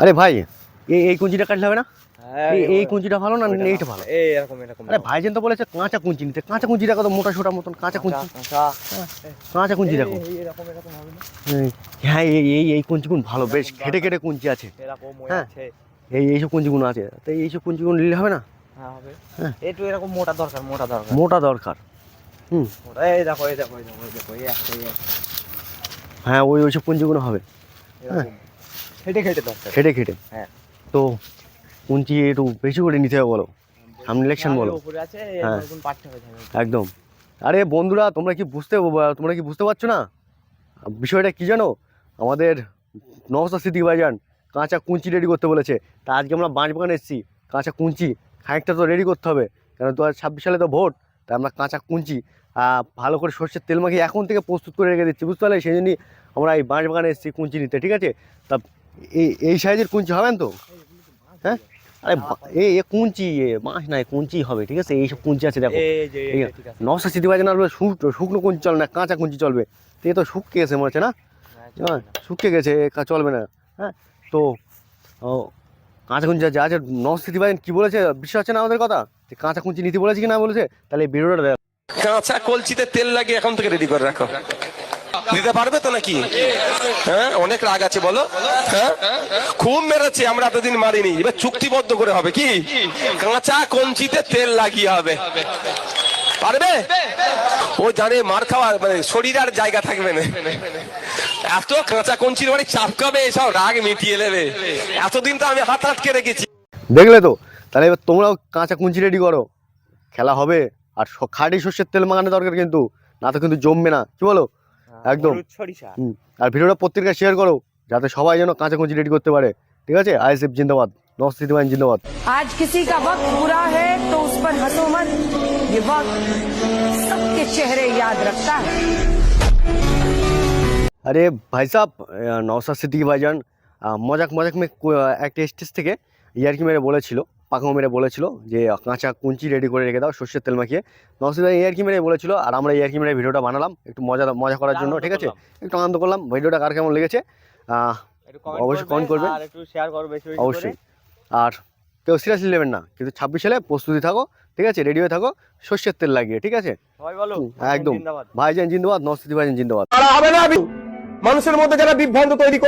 আরে ভাই এই এই কুঞ্চিটা কাটলে হবে না? হ্যাঁ, এই- এই কুঞ্চিটা ভালো না? এইটা ভালো। এই এরকম এরকম আরে ভাইজান তো বলেছে কাঁচা কুঞ্চি নিতে। কাঁচা কুঞ্চি দেখো তো মোটা সোটা মতন? কাঁচা কুঞ্চি। কাঁচা। কাঁচা কুঞ্চি দেখো। হ্যাঁ এই এই এই কুঞ্চিগুলো ভালো। বেশ খেটে খেটে কুঞ্চি আছে। হ্যাঁ। আছে। এই এইসব কুঞ্চিগুলো আছে। তো এইসব কুঞ্চিগুলো নিলে হবে না? হ্যাঁ হবে। হ্যাঁ। একটু এরকম মোটা দরকার মোটা দরকার। মোটা দরকার। হুম। এই দেখো এই দেখো এই দেখো এই দেখো এই হ্যাঁ ওই ওইসব কুঞ্চিগুলো হবে। এরকম। খেটে খেটে দরকার। খেটে খেটে? হ্যাঁ। তো কুঞ্চি একটু বেশি করে নিতে হবে বলো। সামনে ইলেকশন বলো। হ্যাঁ। একদম। আরে বন্ধুরা তোমরা কি বুঝতে তোমরা কি বুঝতে পারছ না? বিষয়টা কি জানো? আমাদের নবসা ভাইজান কাঁচা কুঞ্চি রেডি করতে বলেছে। তা আজকে আমরা বাঁশ বাগানে এসেছি। কাঁচা কুঞ্চি খানিকটা তো রেডি করতে হবে। কারণ দু হাজার ছাব্বিশ সালে তো ভোট তাই আমরা কাঁচা কুঞ্চি ভালো করে সর্ষের তেল মাখিয়ে এখন থেকে প্রস্তুত করে রেখে দিচ্ছি। বুঝতে পারলে? সেই জন্যই আমরা এই বাঁশ বাগানে এসেছি কুঞ্চি নিতে ঠিক আছে? তা এই এই সাইজের কুঞ্চি হবেন তো? হ্যাঁ? আরে বা- এ এ কুঞ্চি এ মাছ নাই কুঞ্চি হবে ঠিক আছে? এইসব কুঞ্চি আছে দেখো। এই যে ঠিক এই আছে। ঠিক আছে। নশো সিটি বাজে না শুকনো কুঞ্চি চলে না কাঁচা কুঞ্চি চলবে। তো এ তো শুকিয়ে গেছে মনে হচ্ছে না? হ্যাঁ। শুকিয়ে গেছে চলবে না। হ্যাঁ তো ও, কাঁচা কুঞ্চি যা আছে নশো সিটি বাজেন কী বলেছে? বিশ্বাস হচ্ছে না আমাদের কথা? যে কাঁচা কুঞ্চি নিতে বলেছে কি না বলেছে? তাহলে এই ভিডিওটা দেখ। কাঁচা কলচিতে তেল লাগিয়ে এখন থেকে রেডি করে রাখো। দিতে পারবে তো নাকি? হ্যাঁ অনেক রাগ আছে, বলো। হ্যাঁ? খুব মেরেছে, আমরা এতদিন মারিনি। এবার চুক্তিবদ্ধ করে হবে কি? কাঁচা কঞ্চিতে তেল লাগিয়ে হবে। পারবে? ও জানে মার খাওয়া মানে শরীর আর জায়গা থাকবে না। এত কাঁচা কঞ্চির বাড়ি চাপকাবে সব রাগ মিটিয়ে নেবে। এতদিন তো আমি হাত আটকে রেখেছি। দেখলে তো? তাহলে এবার তোমরাও কাঁচা কুঞ্চি রেডি করো। খেলা হবে, আর খাঁটি সর্ষের তেল মাখানো দরকার কিন্তু। না তো কিন্তু জমবে না। কি বলো? একদম। হলুদ সরিষা হুম আর ভিডিওটা প্রত্যেকটা শেয়ার করো যাতে সবাই যেন কাঁচা কুঞ্চি রেডি করতে পারে ঠিক আছে আইএসএফ জিন্দাবাদ নর্থ সিটি বাইন জিন্দাবাদ आज किसी का वक्त बुरा है तो उस पर हंसो मत ये वक्त सबके चेहरे याद रखता है আরে ভাই সাহ নওসাদ সিদ্দিকি ভাইজান আহ, মজাক মজাক মে কো- একটা স্টেজ থেকে ইয়ারকি মেরে বলেছিল পাকাও মেরে বলেছিল যে কাঁচা কুঞ্চি রেডি করে রেখে দাও সর্ষের তেল মাখিয়ে। নওসাদ ভাই ইয়ারকি মেরে বলেছিল আর আমরা ইয়ারকি মেরে ভিডিওটা বানালাম একটু মজা মজা করার জন্য ঠিক আছে? একটু আনন্দ করলাম ভিডিওটা কার কেমন লেগেছে? অবশ্যই comment করবে। অবশ্যই। আর কেউ সিরিয়াসলি নেবেন না কিন্তু ছাব্বিশ সালে প্রস্তুতি থাকো ঠিক আছে? রেডি হয়ে থাকো সর্ষের তেল লাগিয়ে ঠিক আছে? একদম। ভাইজান জিন্দাবাদ সিটি ভাইজান জিন্দাবাদ। হবে না মানুষের মধ্যে যারা বিভ্রান্ত তৈরি